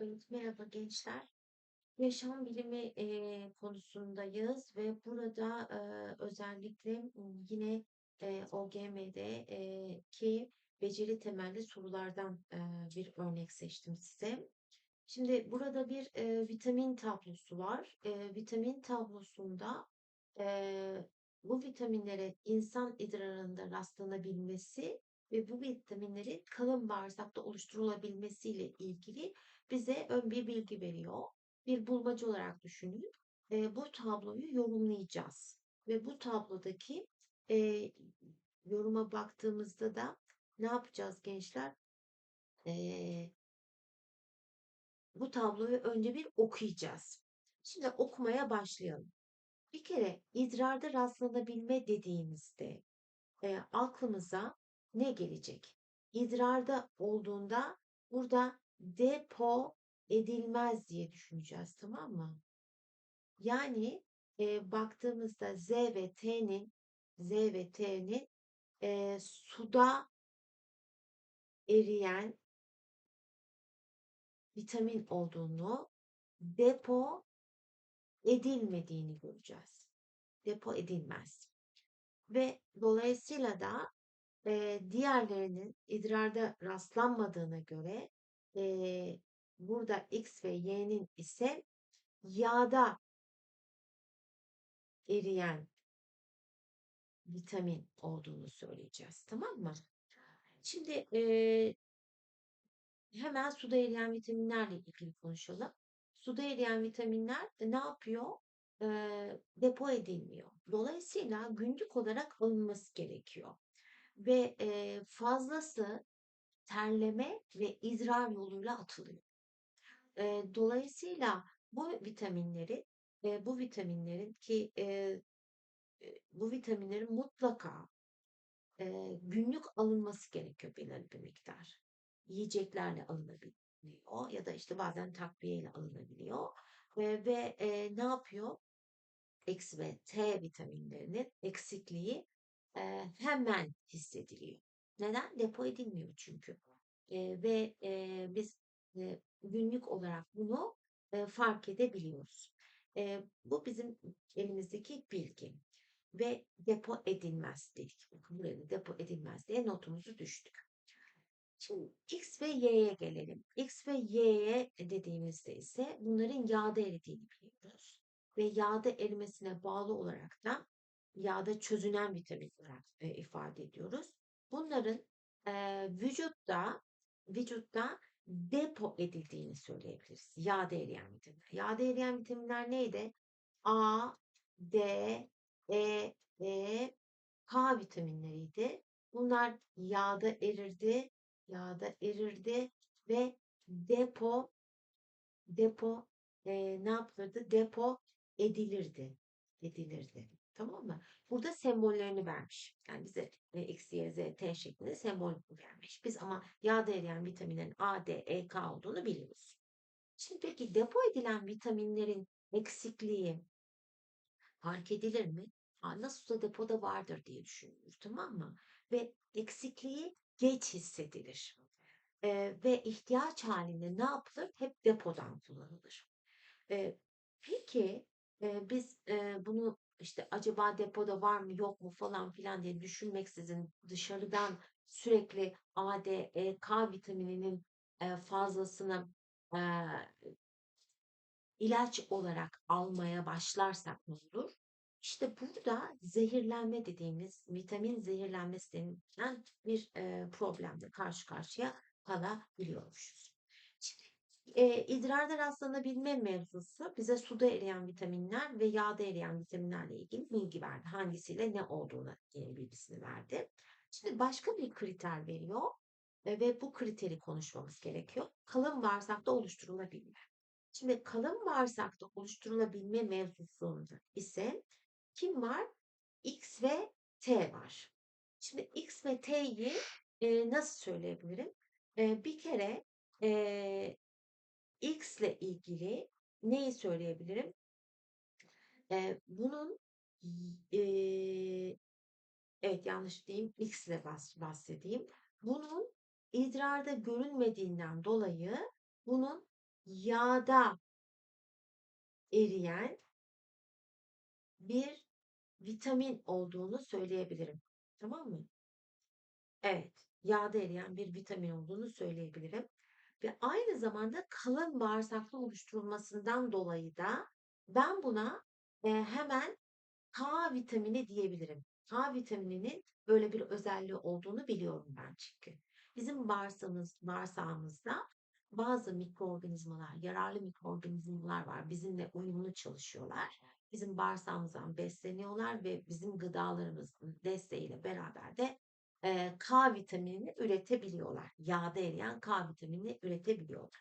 Evet, merhaba gençler. Yaşam bilimi eee, konusundayız ve burada eee, özellikle yine eee, OGM'de eee, ki beceri temelli sorulardan eee, bir örnek seçtim size. Şimdi burada bir eee, vitamin tablosu var. Eee, vitamin tablosunda eee, bu vitaminlere insan idrarında rastlanabilmesi ve bu vitaminlerin kalın bağırsakta oluşturulabilmesiyle ilgili bize ön bir bilgi veriyor. Bir bulmaca olarak düşünün. Eee, bu tabloyu yorumlayacağız. Ve bu tablodaki eee, yoruma baktığımızda da ne yapacağız gençler? Eee, bu tabloyu önce bir okuyacağız. Şimdi okumaya başlayalım. Bir kere idrarda rastlanabilme dediğimizde e, aklımıza ne gelecek? İdrarda olduğunda burada depo edilmez diye düşüneceğiz, tamam mı? Yani e, baktığımızda Z ve T'nin Z ve T'nin e, suda eriyen vitamin olduğunu, depo edilmediğini göreceğiz. Depo edilmez. Ve dolayısıyla da e, diğerlerinin idrarda rastlanmadığına göre e, burada X ve Y'nin ise yağda eriyen vitamin olduğunu söyleyeceğiz. Tamam mı? Şimdi e, hemen suda eriyen vitaminlerle ilgili konuşalım. Suda eriyen vitaminler ne yapıyor? E, depo edilmiyor. Dolayısıyla günlük olarak alınması gerekiyor. Ve e, fazlası terleme ve idrar yoluyla atılıyor. E, dolayısıyla bu vitaminleri, e, bu vitaminlerin ki e, bu vitaminlerin mutlaka e, günlük alınması gerekiyor belirli bir miktar. Yiyeceklerle alınabiliyor ya da işte bazen takviyeyle alınabiliyor. E, ve e, ne yapıyor? X ve T vitaminlerinin eksikliği e, hemen hissediliyor. Neden? Depo edilmiyor çünkü. E, ve e, biz e, günlük olarak bunu e, fark edebiliyoruz. E, bu bizim elimizdeki bilgi ve depo edilmez dedik. Bakın buraya da depo edilmez diye notumuzu düştük. Şimdi X ve Y'ye gelelim. X ve Y'ye dediğimizde ise bunların yağda eridiğini biliyoruz. Ve yağda erimesine bağlı olarak da yağda çözünen vitamin olarak e, ifade ediyoruz. Bunların e, vücutta vücutta depo edildiğini söyleyebiliriz. Yağda eriyen vitaminler. Yağda eriyen vitaminler neydi? A, D, E, E, K vitaminleriydi. Bunlar yağda erirdi, yağda erirdi ve depo depo e, ne yapılırdı? Depo edilirdi. Edilirdi. Tamam mı? Burada sembollerini vermiş. Yani bize e, X, Y, Z, T şeklinde sembol vermiş. Biz ama yağda eriyen vitaminlerin A, D, E, K olduğunu biliyoruz. Şimdi peki depo edilen vitaminlerin eksikliği fark edilir mi? Aa, nasılsa depoda vardır diye düşünülür tamam mı? Ve eksikliği geç hissedilir. Ee, ve ihtiyaç halinde ne yapılır? Hep depodan kullanılır. Ee, peki e, biz e, bunu işte acaba depoda var mı yok mu falan filan diye düşünmeksizin dışarıdan sürekli A, D, E, K vitamininin fazlasını e, ilaç olarak almaya başlarsak ne olur? İşte burada zehirlenme dediğimiz vitamin zehirlenmesi denilen bir e, problemle karşı karşıya kalabiliyormuşuz. Şimdi e, idrarda rastlanabilme mevzusu bize suda eriyen vitaminler ve yağda eriyen vitaminlerle ilgili bilgi verdi. Hangisiyle ne olduğunu yeni bilgisini verdi. Şimdi başka bir kriter veriyor e, ve bu kriteri konuşmamız gerekiyor. Kalın bağırsakta oluşturulabilme. Şimdi kalın bağırsakta oluşturulabilme mevzusunda ise kim var? X ve T var. Şimdi X ve T'yi e, nasıl söyleyebilirim? E, bir kere e, X ile ilgili neyi söyleyebilirim? E, bunun e, evet yanlış diyeyim X ile bahsedeyim. Bunun idrarda görünmediğinden dolayı bunun yağda eriyen bir vitamin olduğunu söyleyebilirim. Tamam mı? Evet, yağda eriyen bir vitamin olduğunu söyleyebilirim. Ve aynı zamanda kalın bağırsaklı oluşturulmasından dolayı da ben buna e, hemen K vitamini diyebilirim. K vitamininin böyle bir özelliği olduğunu biliyorum ben çünkü. Bizim bağırsağımız, bağırsağımızda bazı mikroorganizmalar, yararlı mikroorganizmalar var. Bizimle uyumlu çalışıyorlar. Bizim bağırsağımızdan besleniyorlar ve bizim gıdalarımızın desteğiyle beraber de e, K vitaminini üretebiliyorlar. Yağda eriyen K vitaminini üretebiliyorlar.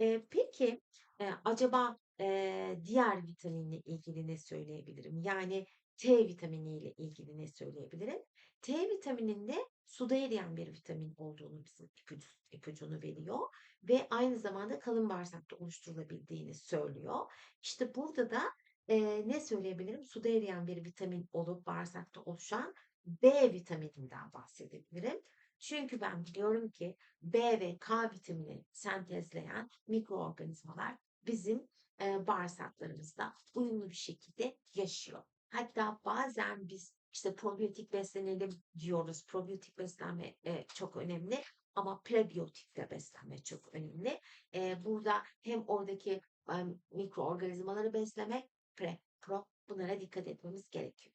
E, peki e, acaba e, diğer vitaminle ilgili ne söyleyebilirim? Yani T vitamini ile ilgili ne söyleyebilirim? T vitamininde suda eriyen bir vitamin olduğunu bizim ipucu, ipucunu veriyor ve aynı zamanda kalın bağırsakta oluşturulabildiğini söylüyor. İşte burada da e, ne söyleyebilirim? Suda eriyen bir vitamin olup bağırsakta oluşan B vitamininden bahsedebilirim. Çünkü ben biliyorum ki B ve K vitamini sentezleyen mikroorganizmalar bizim e, bağırsaklarımızda uyumlu bir şekilde yaşıyor. Hatta bazen biz işte probiyotik beslenelim diyoruz. Probiyotik beslenme e, çok önemli ama prebiyotik de beslenme çok önemli. E, burada hem oradaki e, mikroorganizmaları beslemek, pre, pro bunlara dikkat etmemiz gerekiyor.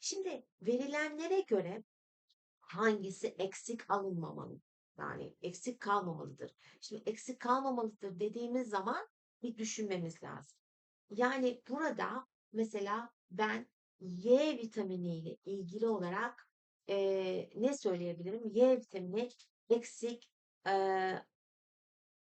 Şimdi verilenlere göre hangisi eksik alınmamalı? Yani eksik kalmamalıdır. Şimdi eksik kalmamalıdır dediğimiz zaman bir düşünmemiz lazım. Yani burada mesela ben Y vitamini ile ilgili olarak e, ne söyleyebilirim? Y vitamini eksik e,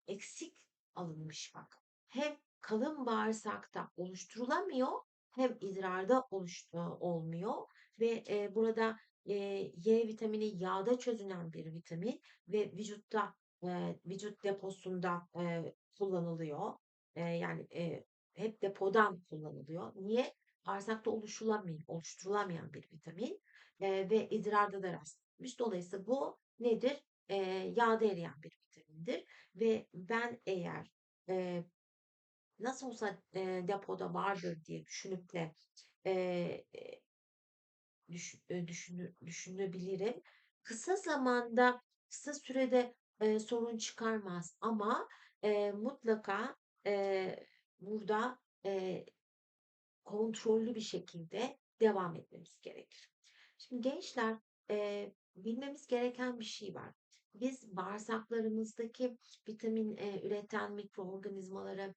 eksik alınmış bak. Hem kalın bağırsakta oluşturulamıyor hem idrarda oluş, olmuyor ve e, burada e, Y vitamini yağda çözünen bir vitamin ve vücutta e, vücut deposunda e, kullanılıyor. E, yani e, hep depodan kullanılıyor. Niye? Bağırsakta oluşturulamayan, oluşturulamayan bir vitamin e, ve idrarda da rastlanmış. Dolayısıyla bu nedir? E, yağda eriyen bir vitamindir ve ben eğer e, nasıl olsa e, depoda vardır diye düşünüp de e, düş, e, düşünü, düşünebilirim. Kısa zamanda, kısa sürede e, sorun çıkarmaz ama e, mutlaka e, burada e, kontrollü bir şekilde devam etmemiz gerekir. Şimdi gençler e, bilmemiz gereken bir şey var. Biz bağırsaklarımızdaki vitamin e, üreten mikroorganizmalara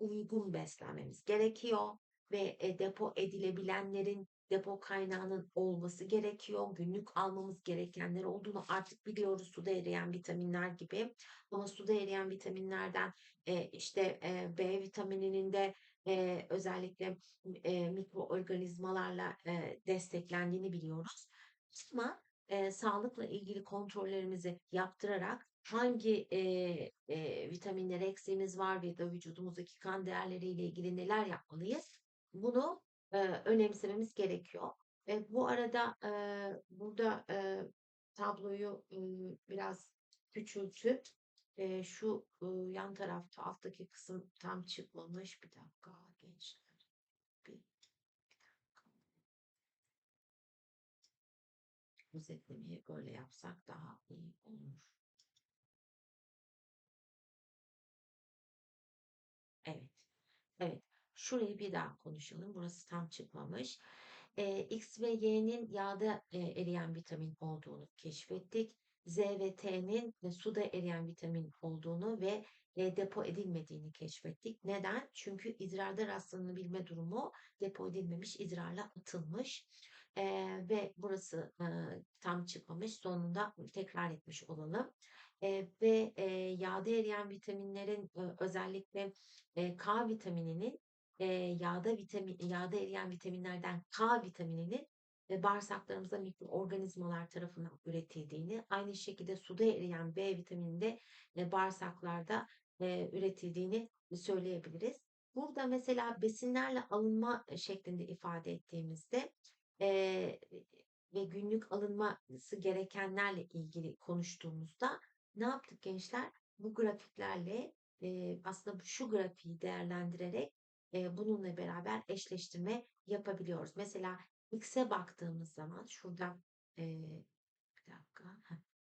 uygun beslenmemiz gerekiyor ve e, depo edilebilenlerin depo kaynağının olması gerekiyor. Günlük almamız gerekenler olduğunu artık biliyoruz suda eriyen vitaminler gibi. Ama suda eriyen vitaminlerden e, işte e, B vitamininin de e, özellikle e, mikroorganizmalarla e, desteklendiğini biliyoruz. Ama e, sağlıkla ilgili kontrollerimizi yaptırarak hangi e, e, vitaminlere eksiğimiz var ve da vücudumuzdaki kan değerleriyle ilgili neler yapmalıyız? Bunu e, önemsememiz gerekiyor. E, bu arada e, burada e, tabloyu e, biraz küçültüp e, şu e, yan tarafta alttaki kısım tam çıkmamış. Bir dakika gençler. Bir, bir dakika. Özetlemeyi böyle yapsak daha iyi olur. Evet. Evet. Şurayı bir daha konuşalım. Burası tam çıkmamış. E, X ve Y'nin yağda e, eriyen vitamin olduğunu keşfettik. Z ve T'nin suda eriyen vitamin olduğunu ve e, depo edilmediğini keşfettik. Neden? Çünkü idrarda rastlanabilme durumu depo edilmemiş, idrarla atılmış. E, ve burası e, tam çıkmamış. Sonunda tekrar etmiş olalım. E, ve e, yağda eriyen vitaminlerin e, özellikle e, K vitamininin e, yağda vitamin yağda eriyen vitaminlerden K vitamininin e, bağırsaklarımızda mikroorganizmalar tarafından üretildiğini, aynı şekilde suda eriyen B vitamininde e, bağırsaklarda e, üretildiğini söyleyebiliriz. Burada mesela besinlerle alınma şeklinde ifade ettiğimizde e, ve günlük alınması gerekenlerle ilgili konuştuğumuzda ne yaptık gençler? Bu grafiklerle eee, aslında şu grafiği değerlendirerek, eee, bununla beraber eşleştirme yapabiliyoruz. Mesela X'e baktığımız zaman şurada, eee, bir dakika,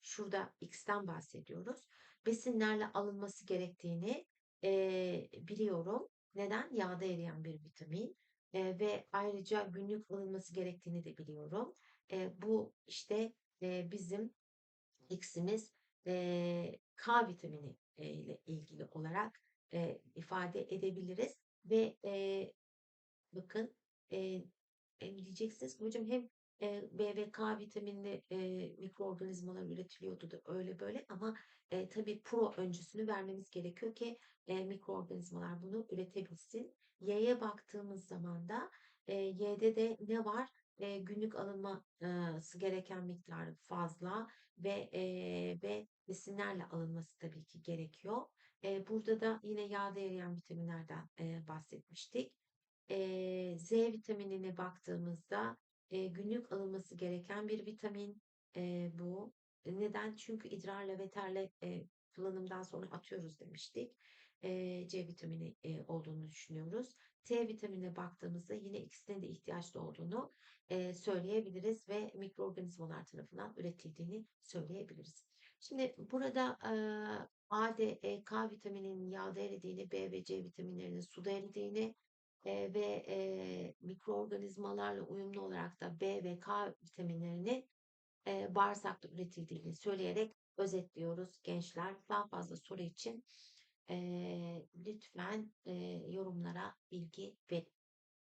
şurada X'ten bahsediyoruz. Besinlerle alınması gerektiğini, eee, biliyorum. Neden? Yağda eriyen bir vitamin, eee, ve ayrıca günlük alınması gerektiğini de biliyorum. Eee, bu işte, eee, bizim X'imiz, eee, K vitamini, eee, ile ilgili olarak, eee, ifade edebiliriz ve, eee, bakın, eee, eee, diyeceksiniz hocam hem, eee, B ve K vitaminli, eee, mikroorganizmalar üretiliyordu da öyle böyle ama, eee, tabii pro öncüsünü vermemiz gerekiyor ki, eee, mikroorganizmalar bunu üretebilsin. Y'ye baktığımız zaman da, eee, Y'de de ne var? Eee, günlük alınması gereken miktar fazla ve, eee, ve besinlerle alınması tabii ki gerekiyor. Eee, burada da yine yağda eriyen vitaminlerden, eee, bahsetmiştik. Eee, Z vitaminine baktığımızda, eee, günlük alınması gereken bir vitamin, eee, bu. Neden? Çünkü idrarla ve terle, eee, kullanımdan sonra atıyoruz demiştik. Eee, C vitamini, eee, olduğunu düşünüyoruz. T vitaminine baktığımızda yine ikisine de ihtiyaçlı olduğunu, eee, söyleyebiliriz ve mikroorganizmalar tarafından üretildiğini söyleyebiliriz. Şimdi burada, eee, A, D, E, K vitamininin yağda eridiğini, B ve C vitaminlerinin suda eridiğini, eee, ve, eee, mikroorganizmalarla uyumlu olarak da B ve K vitaminlerinin, eee, bağırsakta üretildiğini söyleyerek özetliyoruz gençler. Daha fazla soru için, eee, lütfen, eee, yorumlara bilgi verin.